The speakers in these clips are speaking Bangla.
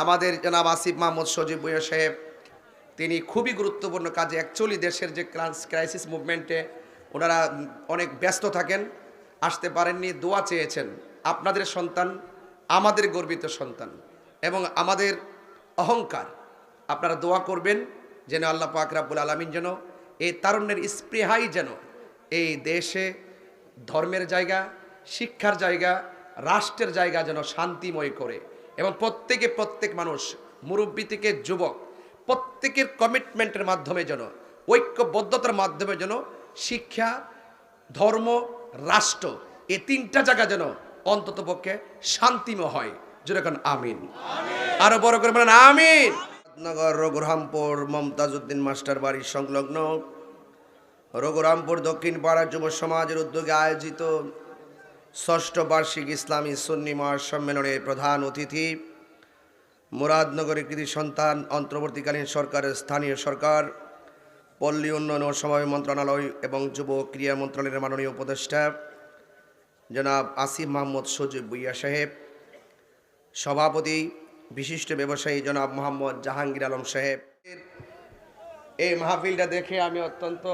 আমাদের জনাব আসিফ মাহমুদ সজিব বইয়া সাহেব, তিনি খুবই গুরুত্বপূর্ণ কাজে অ্যাকচুয়ালি দেশের যে ক্রাইসিস মুভমেন্টে ওনারা অনেক ব্যস্ত থাকেন, আসতে পারেননি, দোয়া চেয়েছেন। আপনাদের সন্তান, আমাদের গর্বিত সন্তান এবং আমাদের অহংকার, আপনারা দোয়া করবেন যেন আল্লাহ পাক রাব্বুল আলমিন যেন এই তারুণ্যের স্পৃহাই যেন এই দেশে ধর্মের জায়গা, শিক্ষার জায়গা, রাষ্ট্রের জায়গা যেন শান্তিময় করে। এবং প্রত্যেকে প্রত্যেক মানুষ মুরব্বী থেকে যুবক প্রত্যেকের কমিটমেন্টের মাধ্যমে যেন ঐক্যবদ্ধতার মাধ্যমে যেন শিক্ষা ধর্ম রাষ্ট্র এই তিনটা জায়গা যেন অন্তত পক্ষে শান্তিময় হয়। যেরকম আমিন। আরও বড় করে বলেন আমিন। নগর রঘুরামপুর মমতাজউদ্দিন মাস্টার বাড়ির সংলগ্ন রঘুরামপুর দক্ষিণ পাড়া যুব সমাজের উদ্যোগে আয়োজিত ষষ্ঠ বার্ষিক ইসলামী সুন্নি মহাসম্মেলনের প্রধান অতিথি মুরাদনগরের কৃতি সন্তান, অন্তর্বর্তীকালীন সরকারের স্থানীয় সরকার, পল্লী উন্নয়ন ও সমবায় মন্ত্রণালয় এবং যুব ক্রীড়া মন্ত্রণালয়ের মাননীয় উপদেষ্টা, জনাব আসিফ মাহমুদ সজিব বুইয়া সাহেব, সভাপতি, বিশিষ্ট ব্যবসায়ী জনাব মোহাম্মদ জাহাঙ্গীর আলম সাহেব। এই মাহফিলটা দেখে আমি অত্যন্ত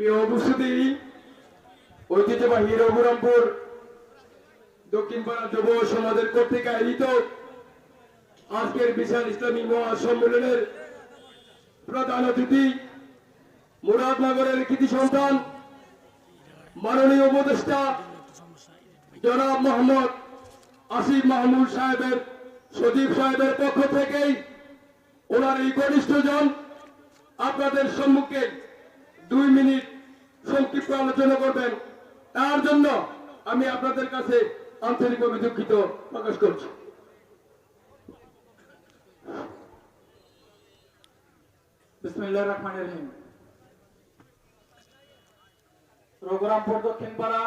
প্রিয় উপস্থিতি, ঐতিহ্যবাহী রঘুরামপুর দক্ষিণ পাড়া যুব সমাজের কর্তৃক আয়োজিত আজকের বিশাল ইসলামী মহাসম্মেলনের প্রধান অতিথি মুরাদনগরের কৃতি সন্তান, মাননীয় উপদেষ্টা জনাব মোহাম্মদ আসিফ মাহমুদ সাহেবের, সজীব সাহেবের পক্ষ থেকেই ওনার এই ঘনিষ্ঠজন আপনাদের সম্মুখে দুই মিনিট সংক্ষিপ্ত আলোচনা করবেন। তার জন্য আমি আপনাদের কাছে আন্তরিকভাবে দুঃখিত প্রকাশ করছি। বিসমিল্লাহির রহমানির রহিম। রঘুরামপুর দক্ষিণ পাড়া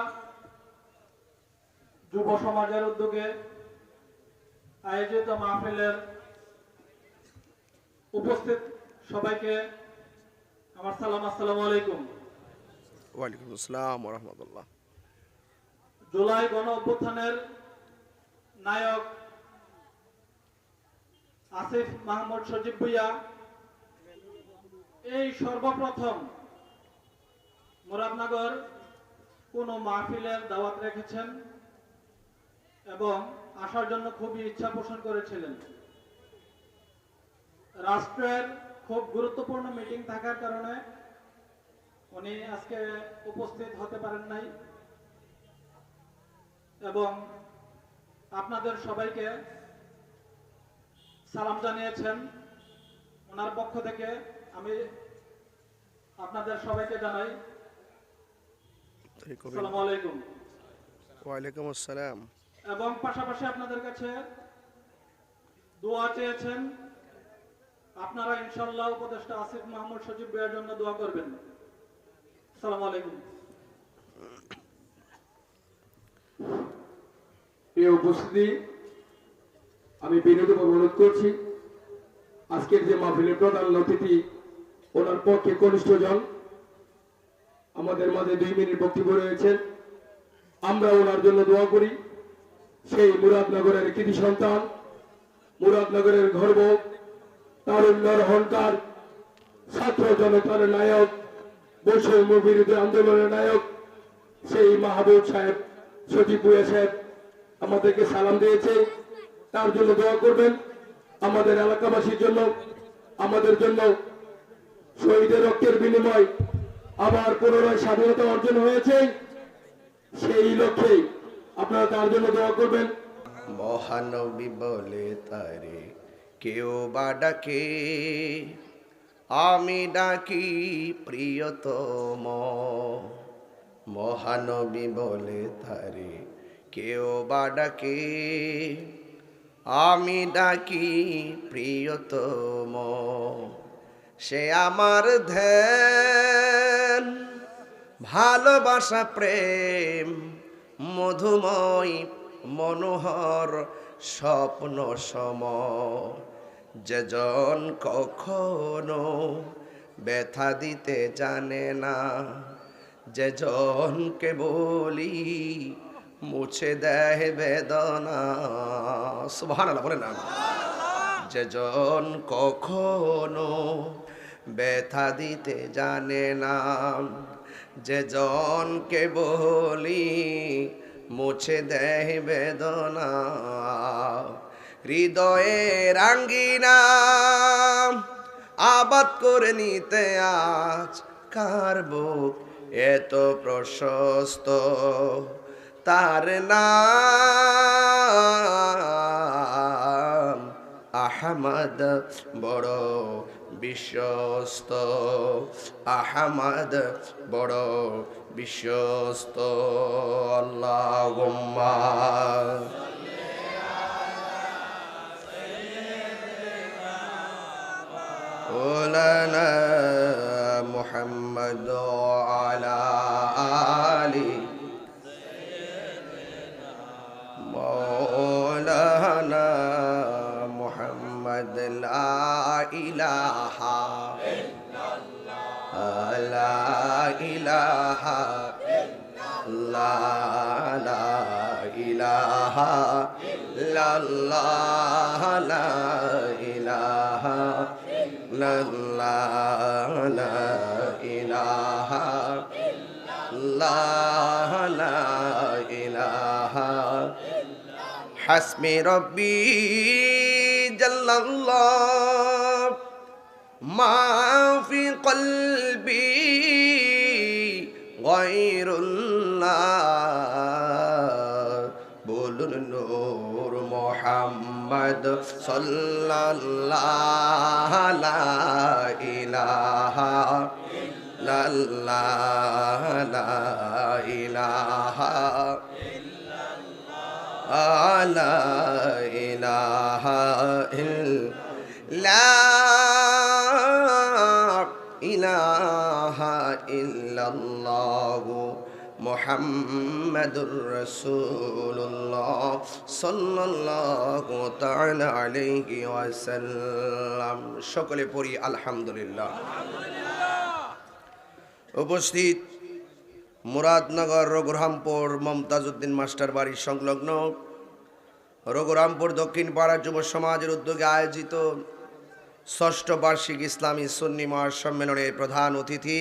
যুব সমাজের উদ্যোগে আয়োজিত মাহফিলের উপস্থিত সবাইকে আমার সালাম, আসসালামু আলাইকুম। ওয়ালাইকুম আসসালাম জুলাই নায়ক আসিফ মাহমুদ সজীব এই সর্বপ্রথম মুরাদনগর কোন মাহফিলের দাওয়াত রেখেছেন এবং আসার জন্য খুবই ইচ্ছা পোষণ করেছিলেন। রাষ্ট্রের খুব গুরুত্বপূর্ণ মিটিং থাকার কারণে উনি আজকে উপস্থিত হতে পারেন নাই। এবং আপনাদের সবাইকে সালাম জানিয়েছেন। ওনার পক্ষ থেকে আমি আপনাদের সবাইকে জানাই আসসালামু আলাইকুম। ওয়ালাইকুম আসসালাম। এবং পাশাপাশি আপনাদের কাছে দোয়া চেয়েছেন আপনারা ইনশাল্লাহ উপদেষ্টা আসিফ মাহমুদ সজীব ভাইয়ের জন্য দোয়া করবেন। আসসালামু আলাইকুম। প্রিয় আমি বিনোদভাবে অনুরোধ করছি, আজকের যে মাহফিলের প্রধান অতিথি, ওনার পক্ষে কনিষ্ঠজন আমাদের মাঝে দুই মিনিট বক্তব্য রয়েছেন আমরা ওনার জন্য দোয়া করি, সেই মুরাদনগরের কৃতি সন্তান, মুরাদনগরের গর্ব, তারুণ্যর অহংকার, ছাত্র জনতার নায়ক বৈষম্য বিরোধী আন্দোলনের নায়ক সেই মাহবুব সাহেব, সজীব ভুয়া সাহেব আমাদেরকে সালাম দিয়েছে। তার জন্য দোয়া করবেন। আমাদের এলাকাবাসীর জন্য, আমাদের জন্য শহীদের রক্তের বিনিময় আবার পুনরায় স্বাধীনতা অর্জন হয়েছে। সেই লক্ষ্যে আপনারা তার জন্য দোয়া করবেন। মহানবী বলে তারে কেউ বা ডাকে আমি ডাকি, প্রিয়তম। মহানবী বলে, তারে কেউ বা ডাকে? আমি ডাকি, প্রিয়তম। সে আমার ধ্যান, ভালোবাসা, প্রেম, মধুময়, মনোহর স্বপ্ন সম যেজন কখনো ব্যথা দিতে জানে না যেজনকে বলি মুছে দেয় বেদনা। আল্লাহ বলে না। যেজন কখনো ব্যথা দিতে জানে না যেজনকে বলি মুছে দেয় বেদনা। হৃদয়ের আঙ্গিনা আবাদ করে নিতে আজ কার বুক? এত প্রশস্ত তার নাম আহমদ, বড় বিশ্বস্ত। আহমদ, বড় বিশ্বস্ত। আল্লাহ مولانا محمد وعلى آله مولانا محمد. لا إله لا إله لا لا إله لا الله. ইলাহা হাসমি রব্বি জাল্লাল্লাহ। মা ফি কলবি গায়রুল্লাহ। বলুন নূর মোহাম্মদ সাল্লাল্লাহু আলাইহি ইলাহা লাল্লাহ লা ইলাহা লা ইলাহা ইল্লা ইলাহা ইল্লাল্লাহ মুহাম্মাদুর রাসূলুল্লাহ সাল্লাল্লাহু তাআলা আলাইহি ওয়াসাল্লাম। সকলে পড়ি আলহামদুলিল্লাহ। উপস্থিত মুরাদনগর, রঘুরামপুর, মমতাজউদ্দিন মাস্টার বাড়ির সংলগ্ন রঘুরামপুর দক্ষিণ পাড়া যুব সমাজের উদ্যোগে আয়োজিত ষষ্ঠ বার্ষিক ইসলামী সুন্নি মহাসম্মেলনের প্রধান অতিথি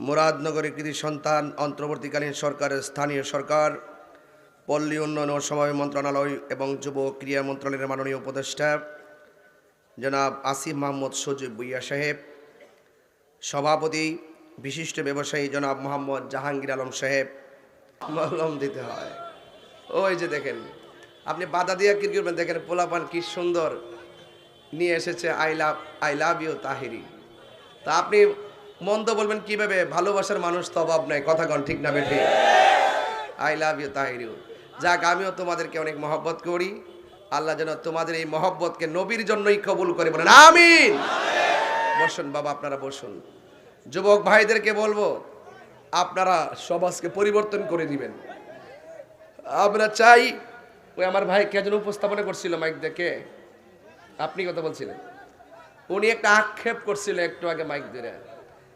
মুরাদনগরের কৃতি সন্তান, অন্তর্বর্তীকালীন সরকারের স্থানীয় সরকার, পল্লী উন্নয়ন ও সমবায় মন্ত্রণালয় এবং যুব ক্রীড়া মন্ত্রণালয়ের মাননীয় উপদেষ্টা জনাব আসিফ মাহমুদ সজিব বুইয়া সাহেব, সভাপতি বিশিষ্ট ব্যবসায়ী জনাব মোহাম্মদ জাহাঙ্গীর আলম সাহেব, মলম দিতে হয়। ওই যে দেখেন, আপনি বাধা দিয়ে কি করবেন? দেখেন পোলাপান কি সুন্দর নিয়ে এসেছে, I love I love you Tahiri. তা আপনি মন্দ বলবেন কীভাবে? ভালোবাসার মানুষ তো অভাব নাই, কথা কন ঠিক না বেঠি? আই লাভ ইউ তাহিরিউ যাক, আমিও তোমাদেরকে অনেক মহব্বত করি। আল্লাহ যেন তোমাদের এই মহব্বতকে নবীর জন্যই কবুল করে বলেন, আমিন। বসুন বাবা, আপনারা বসুন। যুবক ভাইদেরকে বলব, আপনারা সমাজকে পরিবর্তন করে দিবেন। আমরা চাই, ওই আমার ভাই কে যেন উপস্থাপনা করছিল মাইক দেখে। আপনি কথা বলছিলেন। উনি একটা আক্ষেপ করছিল একটু আগে মাইক ধরে।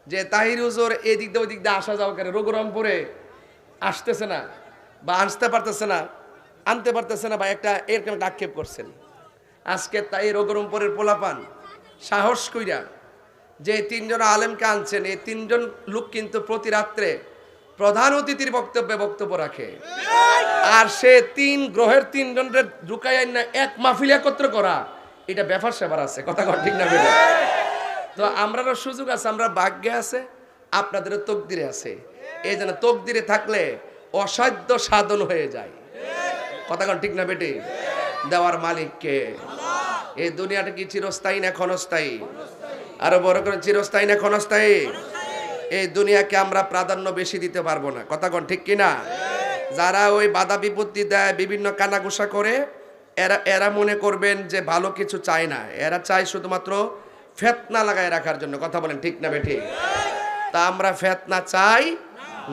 যে তাহির হুজুর এই দিক দিয়ে ওই দিক দিয়ে আসা যাওয়া করে, রঘুরামপুরে আসতেছে না বা আসতে পারতেছে না, আনতে পারতেছে না বা একটা, এরকম একটা আক্ষেপ করছেন। আজকে তাই রঘুরামপুরের পোলাপান সাহস কইরা যে তিনজন আলেমকে আনছেন, এই তিনজন লোক কিন্তু প্রতি রাত্রে প্রধান অতিথির বক্তব্যে বক্তব্য রাখে। আর সে তিন গ্রহের তিনজনের ঢুকাই না এক মাহফিল একত্র করা, এটা ব্যাপার সেবার আছে, কথা কর ঠিক না? তো আমরারও সুযোগ আছে, আমরা ভাগ্যে আছে, আপনাদেরও তকদিরে আছে। এই জন্য তকদিরে থাকলে অসাধ্য সাধন হয়ে যায়। কথা কন ঠিক না বেটে? দেওয়ার মালিককে। এই দুনিয়াটা কি চিরস্থায়ী না ক্ষণস্থায়ী? আরও বড় করে, চিরস্থায়ী না ক্ষণস্থায়ী? এই দুনিয়াকে আমরা প্রাধান্য বেশি দিতে পারব না। কথা কন ঠিক কিনা? যারা ওই বাধা বিপত্তি দেয়, বিভিন্ন কানাঘুষা করে, এরা এরা মনে করবেন যে ভালো কিছু চায় না। এরা চায় শুধুমাত্র ফেতনা লাগায় রাখার জন্য। কথা বলেন ঠিক না বেঠিক তা আমরা ফেতনা চাই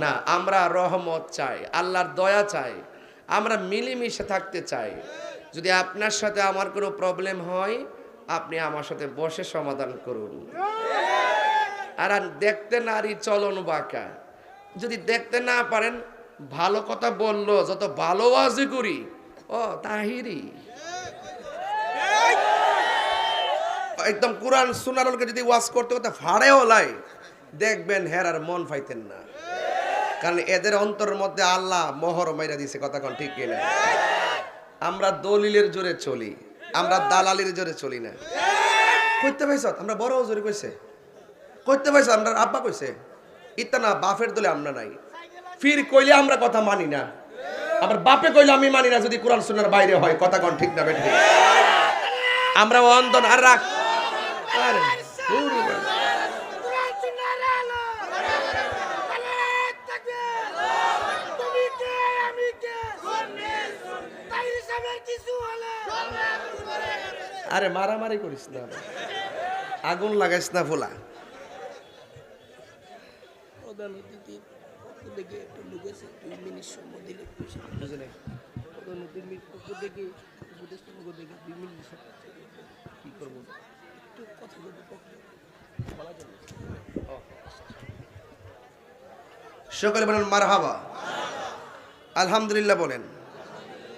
না, আমরা রহমত চাই, আল্লাহর দয়া চাই, আমরা মিলেমিশে থাকতে চাই। যদি আপনার সাথে আমার কোনো প্রবলেম হয় আপনি আমার সাথে বসে সমাধান করুন। আর দেখতে নারী চলন বাঁকা। যদি দেখতে না পারেন, ভালো কথা বলল, যত ভালো করি, ও, তাহিরি। একদম কোরআন সুনারলকে যদি ওয়াজ করতে করতে ফাড়েও লাই, দেখবেন হের আর মন পাইতেন না। কারণ এদের অন্তরের মধ্যে আল্লাহ মোহর মাইরা দিছে, কথা কোন ঠিক কিনা? আমরা দলিলের জোরে চলি। আমরা দালালির জোরে চলি না। করতে পাইছ? আমরা বড় জোরে কইছে। করতে পাইছ? আমরা আব্বা কইছে ইতা না, বাপের দলে আমরা নাই। ফির কইলে আমরা কথা মানি না। আবার বাপে কইলে আমি মানি না যদি কোরআন সুনার বাইরে হয়। কথা কোন ঠিক না বেঠিক আমরা অন্ধন আর রাখ। আরে। আরে মারামারি করিস না। আগুন লাগাইস না ফোলা প্রধান অতিথির পক্ষ থেকে একটু লুকেছে দুই মিনিট সময় দিলে প্রধান অতিথির পক্ষ থেকে উপদেষ্টা পক্ষ থেকে দুই মিনিট সময় কি করব? একটু কথা বলতে পক্ষে। বলা যাবে সকলে বলেন মারহাবা। আলহামদুলিল্লাহ বলেন।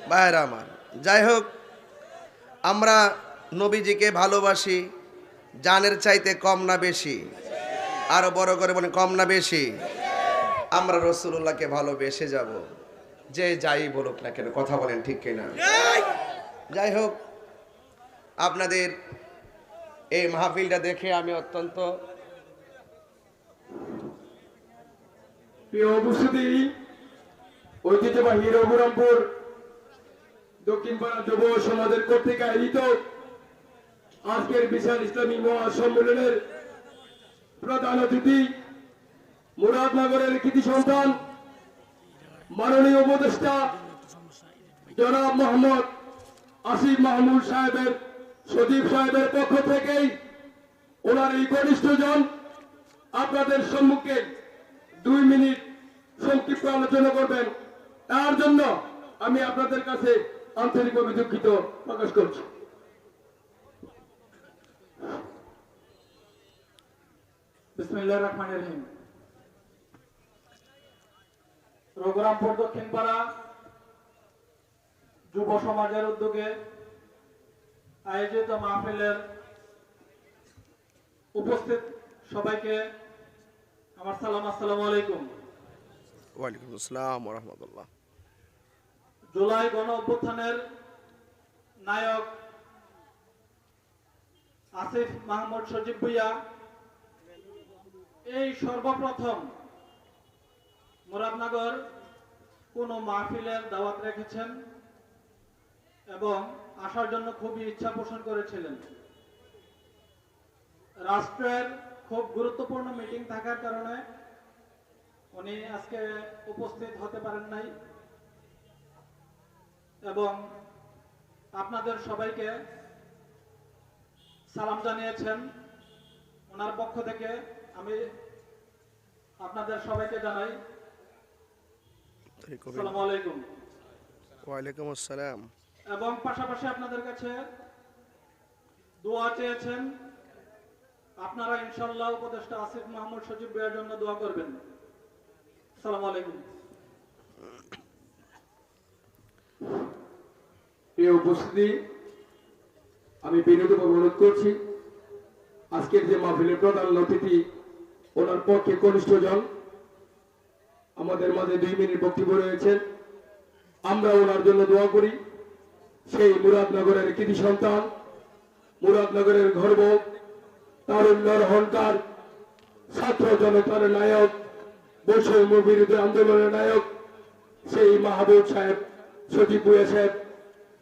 বাইরা আমার। যাই হোক আমরা নবীজিকে ভালোবাসি, জানের চাইতে কম না বেশি। আরও বড় করে বলেন, কম না বেশি। আমরা রসুল্লাহকে ভালোবেসে যাব। যে যাই বলুক না কেন, কথা বলেন ঠিক কিনা? যাই হোক আপনাদের এই মাহফিলটা দেখে আমি অত্যন্ত প্রিয় ঐতিহ্যবাহী রঘুরামপুর দক্ষিণ পাড়া যুব সমাজের কর্তৃক আয়োজিত আজকের বিশাল ইসলামী মহাসম্মেলনের প্রধান অতিথি মুরাদনগরের কৃতি সন্তান, মাননীয় উপদেষ্টা জনাব মোহাম্মদ আসিফ মাহমুদ সাহেবের, সজীব সাহেবের পক্ষ থেকেই ওনার এই ঘনিষ্ঠজন আপনাদের সম্মুখে দুই মিনিট সংক্ষিপ্ত আলোচনা করবেন। তার জন্য আমি আপনাদের কাছে আন্তরিকভাবে দুঃখিত প্রকাশ করছি। বিসমিল্লাহ রহমান রহিম। রঘুরামপুর দক্ষিণ পাড়া যুব সমাজের উদ্যোগে আয়োজিত মাহফিলের উপস্থিত সবাইকে আমার সালাম, আসসালামু আলাইকুম। ওয়ালাইকুম আসসালাম রহমতুল্লাহ। জুলাই গণ অভ্যুত্থানের নায়ক আসিফ মাহমুদ সজীব ভুইয়া, এই সর্বপ্রথম মুরাদনগর কোন মাহফিলের দাওয়াত রেখেছেন এবং আসার জন্য খুবই ইচ্ছা পোষণ করেছিলেন। রাষ্ট্রের খুব গুরুত্বপূর্ণ মিটিং থাকার কারণে উনি আজকে উপস্থিত হতে পারেন নাই। এবং আপনাদের সবাইকে সালাম জানিয়েছেন। ওনার পক্ষ থেকে আমি আপনাদের সবাইকে জানাই আসসালামু। আলাইকুম। ওয়ালাইকুম আসসালাম। এবং পাশাপাশি আপনাদের কাছে দোয়া চেয়েছেন আপনারা ইনশাল্লাহ উপদেষ্টা আসিফ মাহমুদ সজীব ভাইয়ের জন্য দোয়া করবেন। আসসালামু আলাইকুম। প্রিয় উপস্থিতি, আমি বিনোদভাবে অনুরোধ করছি, আজকের যে মাহফিলের প্রধান অতিথি, ওনার পক্ষে কনিষ্ঠজন আমাদের মাঝে দুই মিনিট বক্তব্য রয়েছেন আমরা ওনার জন্য দোয়া করি, সেই মুরাদনগরের কৃতি সন্তান, মুরাদনগরের গর্ব তারুণ্যর হংকার ছাত্র জনতার নায়ক, বৈষম্য বিরোধী আন্দোলনের নায়ক, সেই মাহবুব সাহেব ভুয়া সাহেব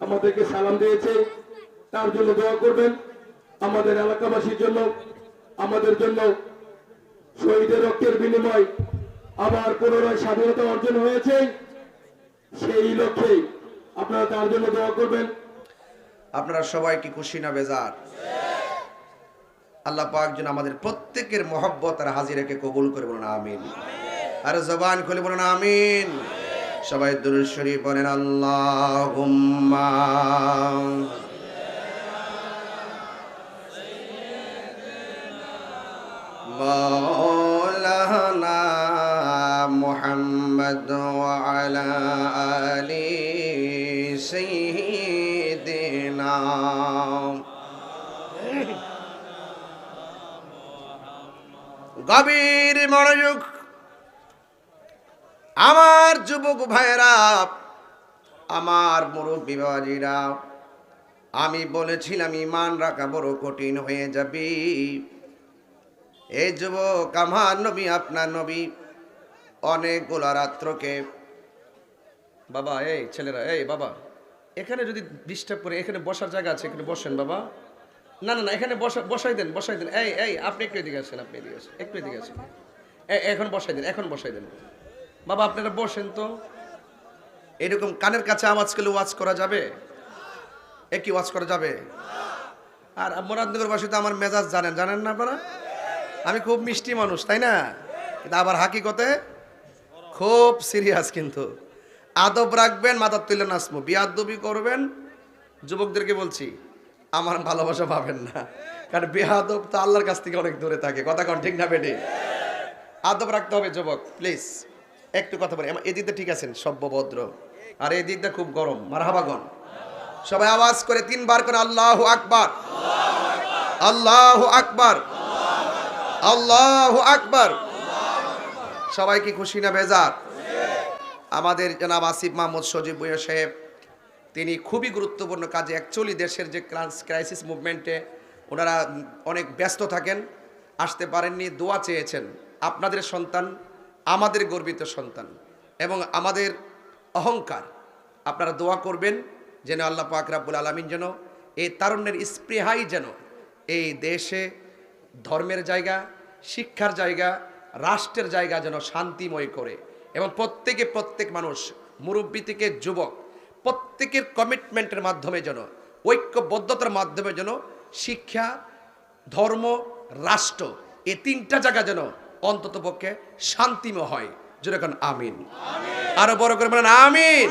আমাদেরকে সালাম দিয়েছে। তার জন্য দোয়া করবেন। আমাদের এলাকাবাসীর জন্য, আমাদের জন্য শহীদের রক্তের বিনিময় আবার পুনরায় স্বাধীনতা অর্জন হয়েছে। সেই লক্ষ্যে আপনারা তার জন্য দোয়া করবেন। আপনারা সবাই কি খুশি না বেজার? আল্লাহ পাক যেন আমাদের প্রত্যেকের মহব্বত আর হাজিরাকে কবুল করে বলুন, আমিন। আর জবান খুলে বলুন, আমিন। সবাই দুরুশ্বরী বলেন আল্লাহ মৌলানা মোহাম্মদ আলা আলী সৈদিনা গভীর মনোযোগ আমার যুবক ভাইয়েরা, আমার মুরব্বী বাবাজিরা আমি বলেছিলাম, ইমান রাখা বড় কঠিন হয়ে যাবে। এই যুবক, আমার নবী, আপনার নবী অনেকগুলো রাত্রকে, বাবা, এই ছেলেরা, এই বাবা, এখানে যদি ডিস্টার্ব করে, এখানে বসার জায়গা আছে, এখানে বসেন বাবা। না না না, এখানে বসা, বসাই দেন বসাই দেন। এই এই, আপনি একটু এদিকে আসেন, আপনি এদিকে আসেন, একটু এদিকে আসেন। এখন বসাই দেন, এখন বসাই দেন। বাবা, আপনারা বসেন তো। এরকম কানের কাছে আওয়াজ করলে ওয়াজ করা যাবে? এ কি ওয়াজ করা যাবে? আর মোরাদনগর বাসী তো আমার মেজাজ জানেন জানেন না আপনারা? আমি খুব মিষ্টি মানুষ, তাই না? কিন্তু আবার হাকিকতে খুব সিরিয়াস কিন্তু। আদব রাখবেন, মাথার তুলে নাচবো। বিয়াদবি করবেন, যুবকদেরকে বলছি, আমার ভালোবাসা পাবেন না। কারণ বেহাদব তো আল্লাহর কাছ থেকে অনেক দূরে থাকে। কথা কন, ঠিক না বেটে? আদব রাখতে হবে যুবক প্লিজ একটু কথা বলি। আমার এদিকটা ঠিক আছেন? সভ্যভদ্র আর এই দিকটা খুব গরম। মারহাবাগন সবাই আওয়াজ করে তিনবার করে, আল্লাহ আকবার। আল্লাহ আকবার। আল্লাহ আকবার। সবাই কি খুশি না বেজার? আমাদের জনাব আসিফ মাহমুদ সজিব বইয়া সাহেব, তিনি খুবই গুরুত্বপূর্ণ কাজে অ্যাকচুয়ালি দেশের যে ক্রাইসিস মুভমেন্টে ওনারা অনেক ব্যস্ত থাকেন, আসতে পারেননি, দোয়া চেয়েছেন। আপনাদের সন্তান আমাদের গর্বিত সন্তান এবং আমাদের অহংকার। আপনারা দোয়া করবেন যেন আল্লাহ পাক রাব্বুল আলমিন যেন এই তারুণ্যের স্পৃহাই যেন এই দেশে ধর্মের জায়গা, শিক্ষার জায়গা, রাষ্ট্রের জায়গা যেন শান্তিময় করে এবং প্রত্যেকে প্রত্যেক মানুষ, মুরব্বী থেকে যুবক, প্রত্যেকের কমিটমেন্টের মাধ্যমে যেন, ঐক্যবদ্ধতার মাধ্যমে যেন শিক্ষা, ধর্ম, রাষ্ট্র, এই তিনটা জায়গা যেন অন্তত পক্ষে শান্তিময় হয়। যেরকম আমিন। আরও বড় করে বলেন আমিন।